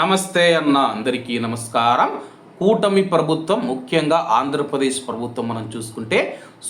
నమస్తే అన్న అందరికీ నమస్కారం. కూటమి ప్రభుత్వం ముఖ్యంగా ఆంధ్రప్రదేశ్ ప్రభుత్వం మనం చూసుకుంటే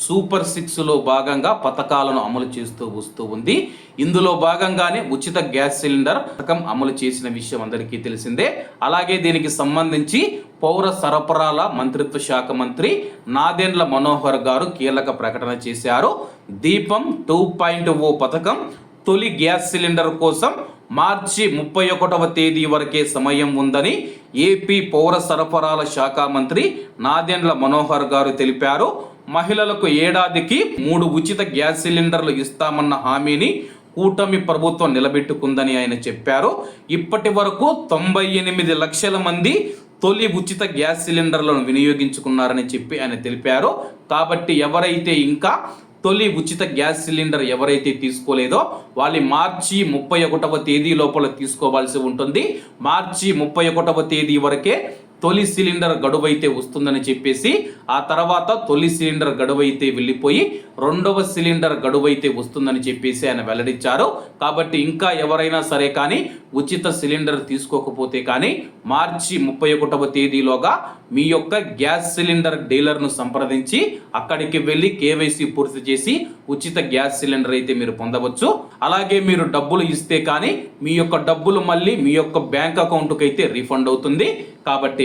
సూపర్ సిక్స్లో భాగంగా పథకాలను అమలు చేస్తూ వస్తూ ఉంది. ఇందులో భాగంగానే ఉచిత గ్యాస్ సిలిండర్ పథకం అమలు చేసిన విషయం అందరికీ తెలిసిందే. అలాగే దీనికి సంబంధించి పౌర సరఫరాల మంత్రిత్వ శాఖ మంత్రి నాదెండ్ల మనోహర్ గారు కీలక ప్రకటన చేశారు. దీపం టూ పాయింట్ ఓ పథకం తొలి గ్యాస్ సిలిండర్ కోసం మార్చి ముప్పై ఒకటవ తేదీ వరకే సమయం ఉందని ఏపీ పౌర సరఫరాల శాఖ మంత్రి నాదెండ్ల మనోహర్ గారు తెలిపారు. మహిళలకు ఏడాదికి మూడు ఉచిత గ్యాస్ సిలిండర్లు ఇస్తామన్న హామీని కూటమి ప్రభుత్వం నిలబెట్టుకుందని ఆయన చెప్పారు. ఇప్పటి వరకు తొంభై ఎనిమిది లక్షల మంది తొలి ఉచిత గ్యాస్ సిలిండర్లను వినియోగించుకున్నారని చెప్పి ఆయన తెలిపారు. కాబట్టి ఎవరైతే ఇంకా తొలి ఉచిత గ్యాస్ సిలిండర్ ఎవరైతే తీసుకోలేదో వాళ్ళు మార్చి ముప్పై ఒకటవ తేదీ లోపల తీసుకోవాల్సి ఉంటుంది. మార్చి ముప్పై ఒకటవ తేదీ వరకే తొలి సిలిండర్ గడువు అయితే వస్తుందని చెప్పేసి ఆ తర్వాత తొలి సిలిండర్ గడువు అయితే వెళ్ళిపోయి రెండవ సిలిండర్ గడువు అయితే వస్తుందని చెప్పేసి ఆయన వెల్లడించారు. కాబట్టి ఇంకా ఎవరైనా సరే కానీ ఉచిత సిలిండర్ తీసుకోకపోతే కానీ మార్చి ముప్పై ఒకటవ తేదీలోగా మీ యొక్క గ్యాస్ సిలిండర్ డీలర్ను సంప్రదించి అక్కడికి వెళ్ళి కేవైసీ పూర్తి చేసి ఉచిత గ్యాస్ సిలిండర్ అయితే మీరు పొందవచ్చు. అలాగే మీరు డబ్బులు ఇస్తే కానీ మీ యొక్క డబ్బులు మళ్ళీ మీ యొక్క బ్యాంక్ అకౌంట్కి అయితే రీఫండ్ అవుతుంది. కాబట్టి